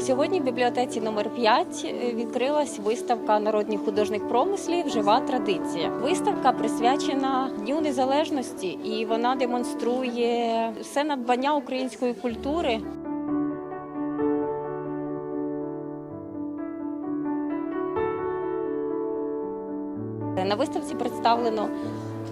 Сьогодні в бібліотеці номер 5 відкрилась виставка народних художніх промислів Жива традиція. Виставка присвячена Дню Незалежності і вона демонструє все надбання української культури. На виставці представлено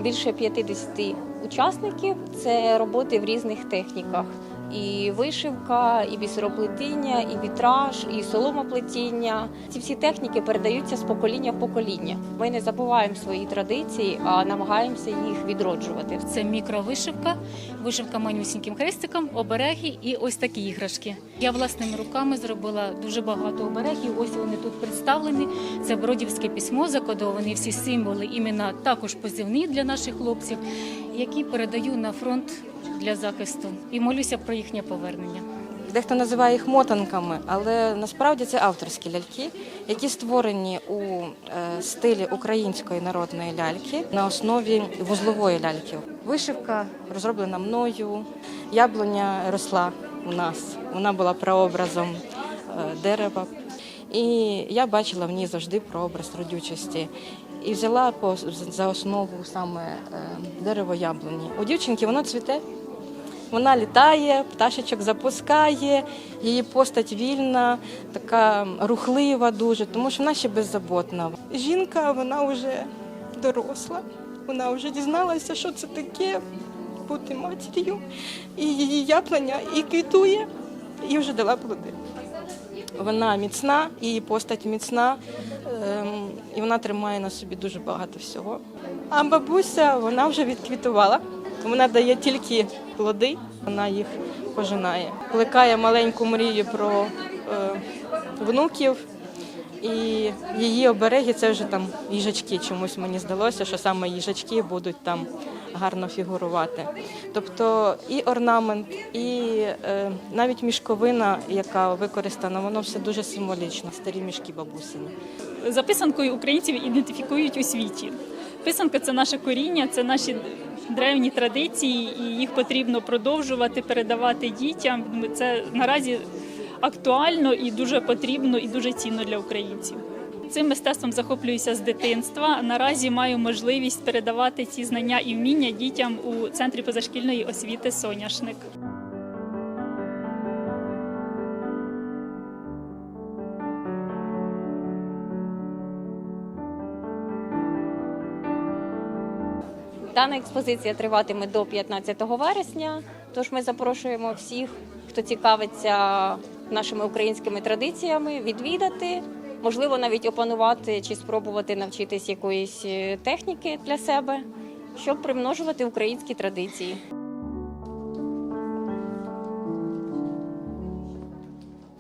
більше 50 учасників. Це роботи в різних техніках. І вишивка, і бісероплетіння, і вітраж, і соломоплетіння. Ці всі техніки передаються з покоління в покоління. Ми не забуваємо свої традиції, а намагаємося їх відроджувати. Це мікровишивка, вишивка манюсіньким хрестиком, обереги і ось такі іграшки. Я власними руками зробила дуже багато оберегів. Ось вони тут представлені. Це бродівське письмо, закодовані всі символи, імена також позивні для наших хлопців, які передаю на фронт для захисту. І молюся про їхнє повернення. Дехто називає їх мотанками, але насправді це авторські ляльки, які створені у е, стилі української народної ляльки на основі вузлової ляльки. Вишивка розроблена мною. Яблуня росла у нас. Вона була прообразом е, дерева. І я бачила в ній завжди прообраз родючості. І взяла за основу саме е, дерево яблуні. У дівчинки воно цвіте. Вона літає, пташечок запускає, її постать вільна, така рухлива дуже, тому що вона ще беззаботна. Жінка, вона вже доросла, вона вже дізналася, що це таке бути матір'ю. І її яблуня і квітує, і вже дала плоди. Вона міцна, її постать міцна, ем, і вона тримає на собі дуже багато всього. А бабуся вона вже відквітувала. Вона дає тільки плоди, вона їх пожинає. Плекає маленьку мрію про е, внуків. І її обереги це вже там їжачки. Чомусь мені здалося, що саме їжачки будуть там гарно фігурувати. Тобто і орнамент, і е, навіть мішковина, яка використана, воно все дуже символічно. Старі мішки бабусині. За писанкою українців ідентифікують у світі. Писанка це наше коріння, це наші древні традиції, і їх потрібно продовжувати, передавати дітям. Це наразі актуально і дуже потрібно, і дуже цінно для українців. Цим мистецтвом захоплююся з дитинства. Наразі маю можливість передавати ці знання і вміння дітям у центрі позашкільної освіти Соняшник. Дана експозиція триватиме до 15 вересня. Тож ми запрошуємо всіх, хто цікавиться нашими українськими традиціями, відвідати, можливо, навіть опанувати чи спробувати навчитись якоїсь е, техніки для себе, щоб примножувати українські традиції.